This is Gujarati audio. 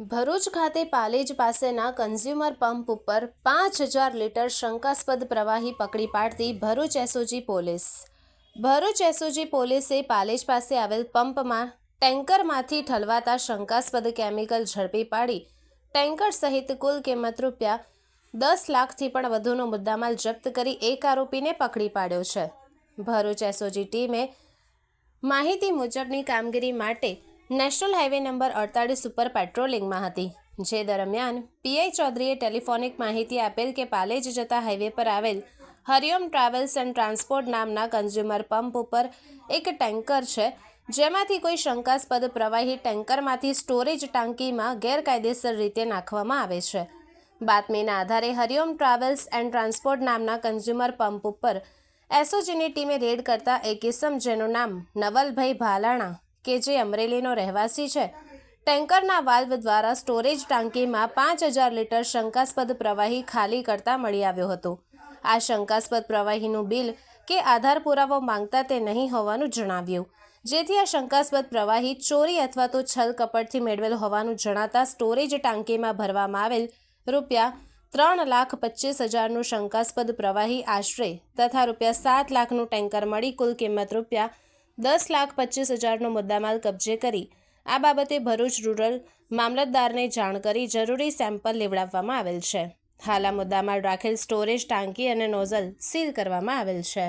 ભરૂચ ખાતે પાલેજ પાસેના કન્ઝ્યુમર પંપ ઉપર પાંચ હજાર લીટર શંકાસ્પદ પ્રવાહી પકડી પાડતી Bharuch SOG police. Bharuch SOG પોલીસે પાલેજ પાસે આવેલ પંપમાં ટેન્કરમાંથી ઠલવાતા શંકાસ્પદ કેમિકલ ઝડપી પાડી ટેન્કર સહિત કુલ કિંમત રૂપિયા દસ લાખથી પણ વધુનો મુદ્દામાલ જપ્ત કરી એક આરોપીને પકડી પાડ્યો છે. ભરૂચ એસઓજી ટીમે માહિતી મુજબની કામગીરી માટે નેશનલ હાઈવે નંબર અડતાલીસ ઉપર પેટ્રોલિંગમાં હતી, જે દરમિયાન પીઆઈ ચૌધરીએ ટેલિફોનિક માહિતી આપેલ કે પાલેજ જતા હાઈવે પર આવેલ હરિઓમ ટ્રાવેલ્સ એન્ડ ટ્રાન્સપોર્ટ નામના કન્ઝ્યુમર પંપ ઉપર એક ટેન્કર છે, જેમાંથી કોઈ શંકાસ્પદ પ્રવાહી ટેન્કરમાંથી સ્ટોરેજ ટાંકીમાં ગેરકાયદેસર રીતે નાખવામાં આવે છે. બાતમીના આધારે હરિઓમ ટ્રાવેલ્સ એન્ડ ટ્રાન્સપોર્ટ નામના કન્ઝ્યુમર પંપ ઉપર એસઓજીની ટીમે રેડ કરતા એક ઇસમ જેનું નામ નવલભાઈ ભાલાણા કે જે અમરેલીનો રહેવાસી છે. ટેન્કરના વાલ્વ દ્વારા સ્ટોરેજ ટાંકીમાં પાંચ હજાર લીટર શંકાસ્પદ પ્રવાહી ખાલી કરતા મળી આવ્યો હતો. આ શંકાસ્પદ પ્રવાહીનું બિલ કે આધાર પુરાવો માંગતા તે નહીં હોવાનું જણાવ્યું. જેથી આ શંકાસ્પદ પ્રવાહી ચોરી અથવા તો છલ કપટથી મેળવેલ હોવાનું જણાતા સ્ટોરેજ ટાંકીમાં ભરવામાં આવેલ રૂપિયા ત્રણ લાખ પચીસ હજારનું શંકાસ્પદ પ્રવાહી આશરે તથા રૂપિયા સાત લાખનું ટેન્કર મળી કુલ કિંમત રૂપિયા દસ લાખ પચીસ હજારનો મુદ્દામાલ કબજે કરી. આ બાબતે ભરૂચ રૂરલ મામલતદારને જાણ કરી જરૂરી સેમ્પલ લેવડાવવામાં આવેલ છે. હાલ આ મુદ્દામાલ રાખેલ સ્ટોરેજ ટાંકી અને નોઝલ સીલ કરવામાં આવેલ છે.